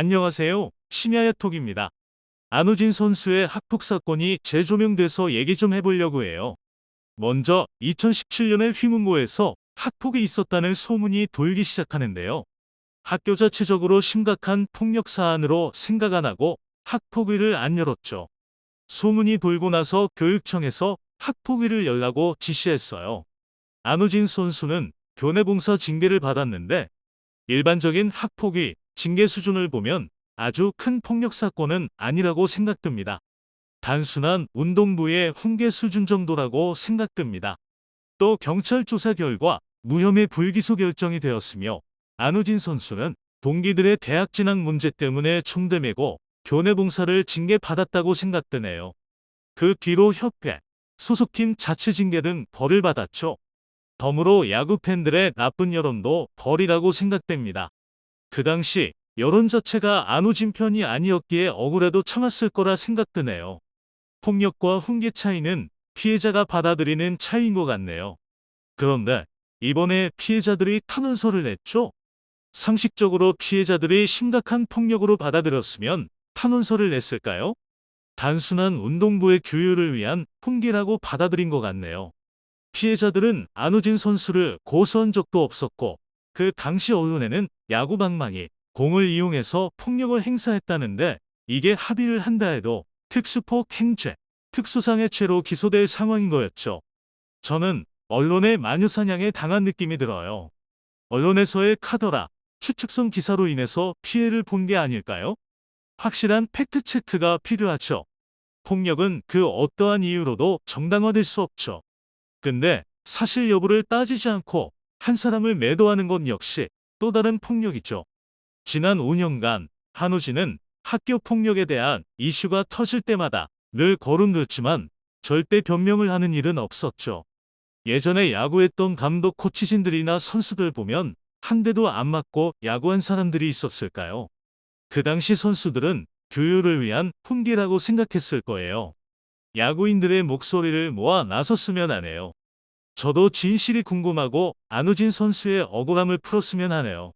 안녕하세요. 심야야톡입니다. 안우진 선수의 학폭 사건이 재조명돼서 얘기 좀 해보려고 해요. 먼저 2017년에 휘문고에서 학폭이 있었다는 소문이 돌기 시작하는데요. 학교 자체적으로 심각한 폭력 사안으로 생각 안 하고 학폭위를 안 열었죠. 소문이 돌고 나서 교육청에서 학폭위를 열라고 지시했어요. 안우진 선수는 교내 봉사 징계를 받았는데 일반적인 학폭위 징계 수준을 보면 아주 큰 폭력 사건은 아니라고 생각됩니다. 단순한 운동부의 훈계 수준 정도라고 생각됩니다. 또 경찰 조사 결과 무혐의 불기소 결정이 되었으며 안우진 선수는 동기들의 대학 진학 문제 때문에 총대매고 교내 봉사를 징계받았다고 생각되네요. 그 뒤로 협회, 소속팀 자체 징계 등 벌을 받았죠. 덤으로 야구 팬들의 나쁜 여론도 벌이라고 생각됩니다. 그 당시 여론 자체가 안우진 편이 아니었기에 억울해도 참았을 거라 생각드네요. 폭력과 훈계 차이는 피해자가 받아들이는 차이인 것 같네요. 그런데 이번에 피해자들이 탄원서를 냈죠? 상식적으로 피해자들이 심각한 폭력으로 받아들였으면 탄원서를 냈을까요? 단순한 운동부의 교육을 위한 훈계라고 받아들인 것 같네요. 피해자들은 안우진 선수를 고소한 적도 없었고 그 당시 언론에는 야구 방망이 공을 이용해서 폭력을 행사했다는데 이게 합의를 한다 해도 특수폭 행죄, 특수상해 죄로 기소될 상황인 거였죠. 저는 언론의 마녀사냥에 당한 느낌이 들어요. 언론에서의 카더라, 추측성 기사로 인해서 피해를 본 게 아닐까요? 확실한 팩트체크가 필요하죠. 폭력은 그 어떠한 이유로도 정당화될 수 없죠. 근데 사실 여부를 따지지 않고 한 사람을 매도하는 것 역시 또 다른 폭력이죠. 지난 5년간 한우진은 학교 폭력에 대한 이슈가 터질 때마다 늘 거론됐지만 절대 변명을 하는 일은 없었죠. 예전에 야구했던 감독 코치진들이나 선수들 보면 한 대도 안 맞고 야구한 사람들이 있었을까요? 그 당시 선수들은 교육을 위한 훈계라고 생각했을 거예요. 야구인들의 목소리를 모아 나섰으면 하네요. 저도 진실이 궁금하고 안우진 선수의 억울함을 풀었으면 하네요.